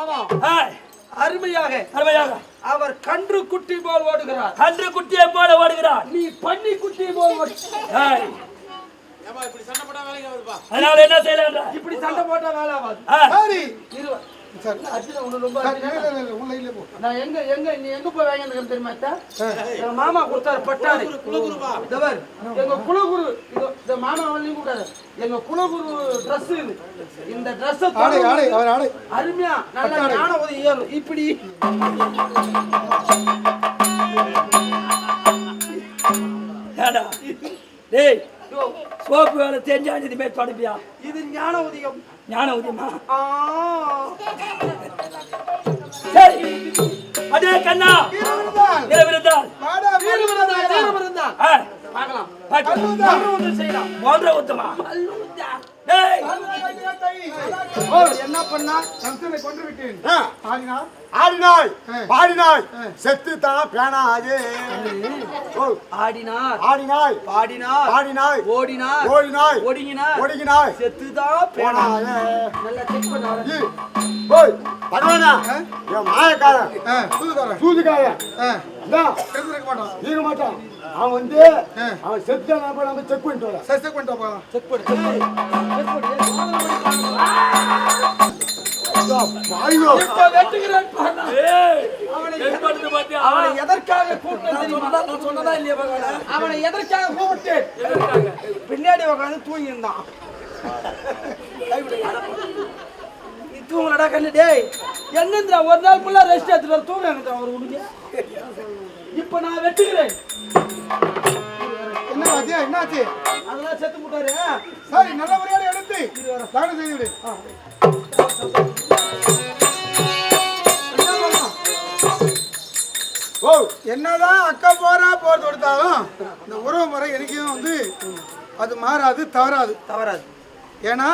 ஆமா அருமையாக. அருமையாக. அவர் கன்று குட்டி போல் ஓடுகிறார். கன்று குட்டியை போல ஓடுகிறான் நீ பன்னி குட்டி போல் ஓடு. ஏய், ஏம்மா, இப்படி சண்டை போட்டா வேலைக்கு ஆகுதுப்பா. அதனால என்ன செய்யலாம் இப்படி சண்டை போட்டா வேலை ஆகாது. சரி. ரொம்ப உள்ள இல்ல போ. நான் எங்க எங்க நீ எங்க போய் வாங்கிட்டு தெரியுமா? எங்க மாமா கொடுத்தாரு பட்டாணி. குலகுருவா. இந்த பாரு, எங்க குலகுரு இதோ, இந்த மாமா வரலையும் கூடாது எங்க குலகுரு இது. இந்த ட்ரெஸ் ஆடை ஆடை அவர் ஆடை. அருமையா நல்லா ஞான உதவி ஏறும் இப்படி. ஏடா. டேய் சோப்பு வேலை தெரிஞ்சா இதுமே தொடப்பியா? இது ஞான உதயம். ஞான உதயமா? ஆ. சரி. அதே கண்ணா. வீரபிரதான். ஆ, பார்க்கலாம். போன்ற உத்தமா சம்சனை கொன்று விட்டேன். ஆடினார் ஆடினாய். பாடினாய். செத்து தான் பேனாதே ஓ, ஆடினார். ஆடினாய். பாடினார். பாடினாய். ஓடினார். ஓடினாய். ஒடுங்கினார். ஒடுங்கினாய். செத்துதான் பேனா போனாயே. நல்லா செக் பண்ண வரேன். இ, ஓய். பகவானா. என் மாயக்காரன். சூதுக்காரன் அதான். தெரிஞ்சிருக்க மாட்டான். நீங்க மாட்டான். அவன் வந்து. அவன் செத்து நம்ம நம்ம செக் பண்ணிட்டு செக் பண்ணிட்டு போகலாம் செக் பண்ணு செக் பண்ணு. அவனை எதற்காக? நான் சொன்னதா இல்லையா? அவனை எதற்காக கூப்பிட்டேன்? பின்னாடி உட்காந்து தூங்கி இருந்தான் நீ தூங்கலடா கண்ணு டேய். என்னந்திரா ஒரு நாள் ஃபுல்லா ரெஸ்ட் எடுத்துட்டு வர தூங்க அவர் உனக்கு இப்ப நான் வெட்டுகிறேன். என்ன ஆச்சு? என்னாச்சு அதெல்லாம் செத்து போட்டாரு. சரி நல்ல முறையோட எடுத்து தானம் செய்து விடு. என்னதான் அக்கா போறா போர் கொடுத்தாலும் இந்த உறவு முறை எனக்கும் வந்து அது மாறாது தவறாது. தவறாது. ஏன்னா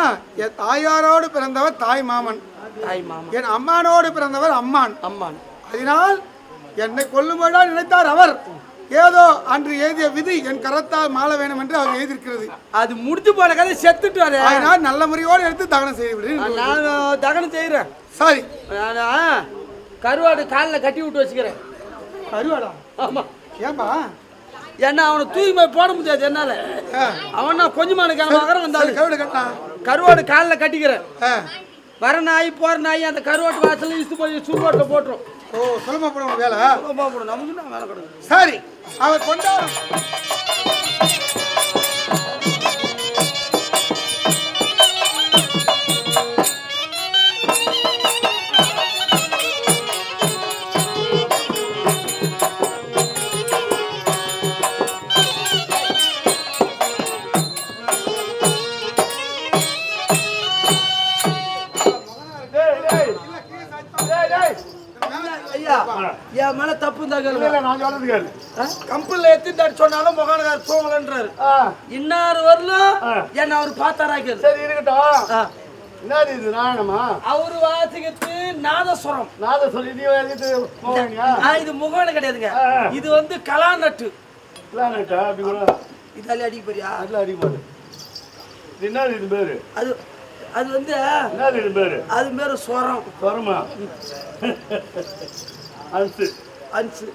என் தாயாரோடு பிறந்தவர் தாய் மாமன். தாய் மாமா என் அம்மானோடு பிறந்தவர் அம்மான். அம்மான். அதனால் என்னை கொல்லும்படா நினைத்தார் அவர். ஏதோ அன்று எழுதிய விதி என் கரத்தால் மாள வேண்டும் என்று அவர் எழுதியிருக்கிறது. அது முடிச்சு போன கதை செத்துட்டு வரேன். அதனால் நல்ல முறையோடு எடுத்து தகனம் செய்து விடு நான் தகனம் செய்யறேன் சரி. நானா கருவாடு காலில் கட்டி விட்டு வச்சுக்கிறேன். கருவாடா? ஆமா. ஏன்பா? ஏன்னா அவனை போய் போட முடியாது என்னால. அவன் நான் கொஞ்ச மாடு கிளம்ப சரி, வந்தாலும் கருவாடு கட்டா கருவாடு காலில் கட்டிக்கிறேன். வர நாய் போற நாய் அந்த கருவாட்டு வாசல்ல இழுத்து போய் சுடுகாட்டில் போட்டுரும். ஓ சுலமா போட வேலை. போடும் நமக்கு வேலை கிடக்கு சரி அவர் கொண்டாடும் என் மேல தப்பு கேளுங்க நான் சொல்றது கேளு. கம்பெனில எத்திட்டாரு சொன்னாலும் முகானகார் தூங்கலன்றாரு இன்னார் வரலும் என்ன அவர் பார்த்தாராக்கிறது சரி இருக்கட்டும். என்னது இது? நாயனமா அவரு வாசிக்கிறது நாதஸ்வரம். நாத சொல்லி நீ எழுதிட்டு போவீங்க? ஆ, இது முகவனை கிடையாதுங்க. இது வந்து கலாநட்டு. பிளானட்டா அப்படி கூட. இதாலே அடிக்க போறியா? அதில் அடிக்க இது இது பேரு? அது அது வந்து என்னது இது பேரு? அது பேரு ஸ்வரம் சொரமா? அன்சு அன்சு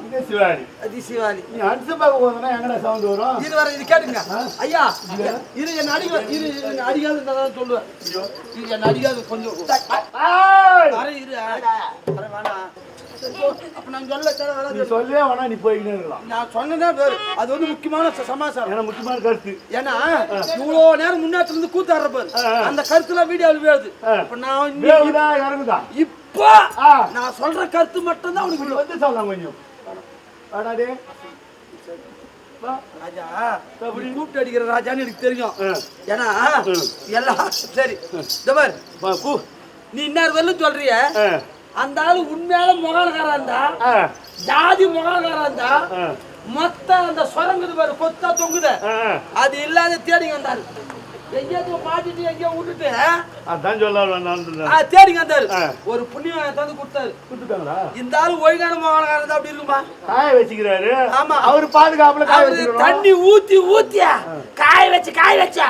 இது சிவாரி அது சிவாலி நீ அன்சு பார்க்க போதுனா எங்கடா சவுண்ட் வரும் இது வர இது கேட்டுங்க ஐயா இது என்ன அடிக்க இது என்ன அடிக்காது தான் சொல்லுவேன் இது என்ன அடிக்காது கொஞ்சம்! வர இரு வர வேணாம் அது வந்து முக்கியமான சமாச்சாரம் முக்கியமான கருத்து ஏன்னா இவ்வளோ நேரம் முன்னாடி இருந்து கூத்தாடுற பாரு அந்த கருத்துலாம் வீடியோவில் வேறுது இப்ப நான் இன்னி- வேவுதா இறங்குதா இப்போ ஆ. நான் சொல்ற கருத்து மட்டும்தான் அவனுக்கு இப்படி வந்து சொல்லலாம் கொஞ்சம். வாடாடே ராஜா கூப்பிட்டு அடிக்கிற ராஜான்னு எனக்கு தெரியும். ஏன்னா எல்லாம் சரி இந்த பூ. நீ இன்னார் வரலும் சொல்றிய? அந்த ஆளு உண்மையால முகாலக்காரா இருந்தா? ஜாதி முகாலக்காரா இருந்தா? மொத்த அந்த சொரங்குது பாரு கொத்தா தொங்குத. அது இல்லாத தேடிங்க வந்தாரு. எங்கேயோ மாட்டிட்டு எங்கேயோ விட்டுட்டு அதான் சொல்ல ஆ, தேடிங்க ஆ. ஒரு புண்ணியம் தந்து கொடுத்தாரு. கொடுத்துட்டாங்களா? இந்த ஆளு ஒழுங்கான இருந்தா அப்படி இருக்குமா? காய வச்சுக்கிறாரு. ஆமா. அவர் பாதுகாப்புல காய தண்ணி ஊத்தி ஊத்தியா காய வச்சு காய வச்சா.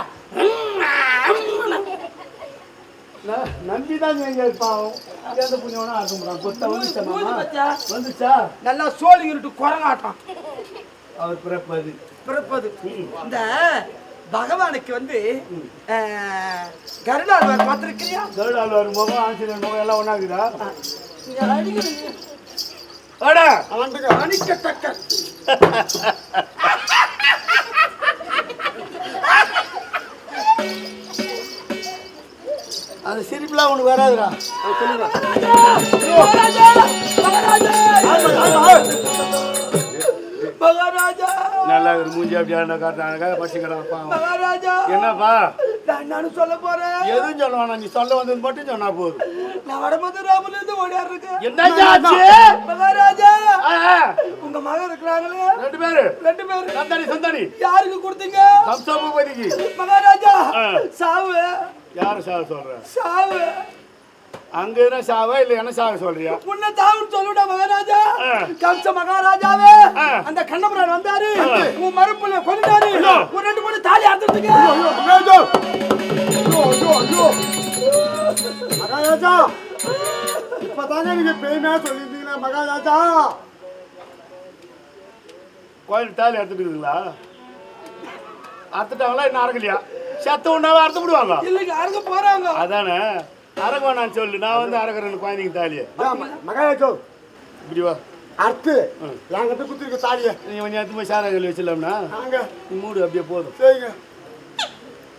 நம்பி தான் பாவம். எந்த புண்ணியவனா அர்த்தம் கொத்தா வந்துச்சா வந்துச்சா? நல்லா சோழிங்கிட்டு குரங்காட்டம். அவர் பிறப்பது. பிறப்பது. இந்த பகவானுக்கு வந்து கருடாழ்வார் பார்த்திருக்கிறியா? கருடால் வரும் முகம் ஆஞ்சநேயர் முகம் எல்லாம். வாடா. அணிக்கத்தக்க. அந்த சிரிப்புலாம் உனக்கு வராதுடா. மகாராஜா. மகாராஜா. நல்லா இருக்கு மூஞ்சி அப்படியே காட்டுறாங்க பசிக்கிறான் மகாராஜா! என்னப்பா? நான் சொல்ல போறேன்? எதுவும் சொல்ல வேணாம். நீ சொல்ல வந்தது மட்டும் சொன்னா போதும். நான் வடமது ராமல இருந்து ஓடியாரு இருக்கேன் என்ன ஆச்சு? மகாராஜா! உங்க மகன் இருக்கிறாங்களே? ரெண்டு பேரு. ரெண்டு பேரும் சந்தானி சந்தானி. யாருக்கு கொடுத்தீங்க? கம்சபூபதிக்கு மகாராஜா. சாவு. யாரு சாக சொல்ற? சாவு. அங்க என்ன சாவா இல்ல என்ன சாக சொல்றியா? உன்னை தாவுன்னு சொல்லுடா மகாராஜா. ஆ. கம்ச மகாராஜாவே. அந்த கண்ணபுரான் வந்தாரு. உன் மறுப்புல கொண்டாரு ஒரு ரெண்டு மூணு தாலி அறுத்துட்டுங்க. மகாராஜா இப்பதாங்க நீங்க பெருமையா சொல்லியிருந்தீங்களா மகாராஜா? கோயில் தாலி அறுத்துட்டுங்களா அறுத்துட்டாங்களா இன்னும் அறக்கலையா செத்த உண்டாவே அறுத்து விடுவாங்க. இல்லைங்க அறுக்க போறாங்க. அதானே? அறக்க வேணான்னு சொல்லு. நான் வந்து அறக்கிறேன் குழந்தைங்க தாலியை. மகாராஜோ இப்படி வா. அடுத்து என்கிட்ட குத்திருக்க தாலிய நீ கொஞ்சம் எடுத்து போய் சாராங்கல் வச்சிடலாம்னா. நாங்க. நீ மூடு அப்படியே போதும். சரிங்க.